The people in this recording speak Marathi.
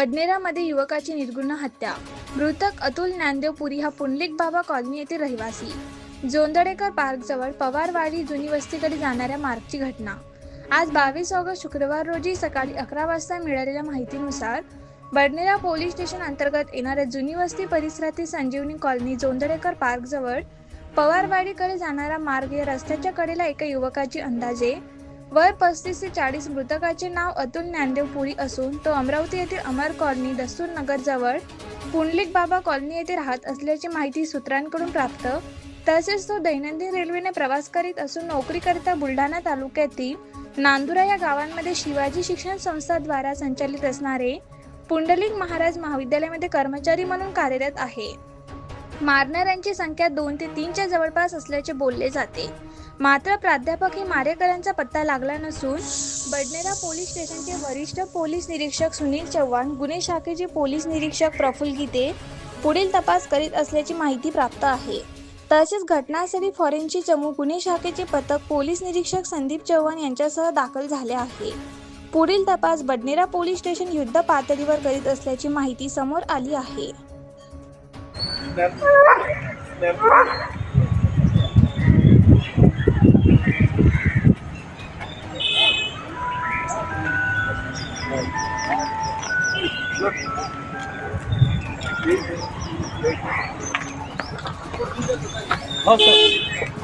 बडनेरामध्ये युवकाची निर्गुण हत्या. मृतक अतुल ज्ञानदेव पुरी हा पुंडलिक बाबा कॉलनी येथील रहिवासी. जोंदडेकर पार्कजवळ पवारवाडी जुनी वस्तीकडे जाणाऱ्या मार्गची घटना. आज बावीस ऑगस्ट शुक्रवार रोजी सकाळी अकरा वाजता मिळालेल्या माहितीनुसार बडनेरा पोलीस स्टेशन अंतर्गत येणाऱ्या जुनी वस्ती परिसरातील संजीवनी कॉलनी जोंदडेकर पार्कजवळ पवारवाडीकडे जाणारा मार्ग या रस्त्याच्या कडेला एका युवकाची अंदाजे वय पस्तीस ते चाळीस मृतकाचे नाव अतुल ज्ञानदेव पुरी असून तो अमरावती येथील अमर कॉलनी दस्तूर नगर जवळ पुंडलिक बाबा कॉलनी येथे राहत असल्याची माहिती सूत्रांकडून प्राप्त. तसेच तो दैनंदिन रेल्वेने प्रवास करीत असून नोकरीकरिता बुलढाणा तालुक्यातील नांदुरा या गावांमध्ये शिवाजी शिक्षण संस्थाद्वारा संचालित असणारे पुंडलिक महाराज महाविद्यालयामध्ये कर्मचारी म्हणून कार्यरत आहे. मारणाऱ्यांची संख्या दोन ते तीनच्या जवळपास असल्याचे बोलले जाते. मात्र प्राध्यापक हे मारेकऱ्यांचा पत्ता लागला नसून बडनेरा पोलीस स्टेशनचे वरिष्ठ पोलीस निरीक्षक सुनील चव्हाण गुन्हे शाखेचे पोलीस निरीक्षक प्रफुल्ल गीते पुढील तपास करीत असल्याची माहिती प्राप्त आहे. तसेच घटनास्थळी फॉरेन्सिक चमू गुन्हे शाखेचे पथक पोलीस निरीक्षक संदीप चव्हाण यांच्यासह दाखल झाले आहे. पुढील तपास बडनेरा पोलीस स्टेशन युद्ध पातळीवर करीत असल्याची माहिती समोर आली आहे. हो सर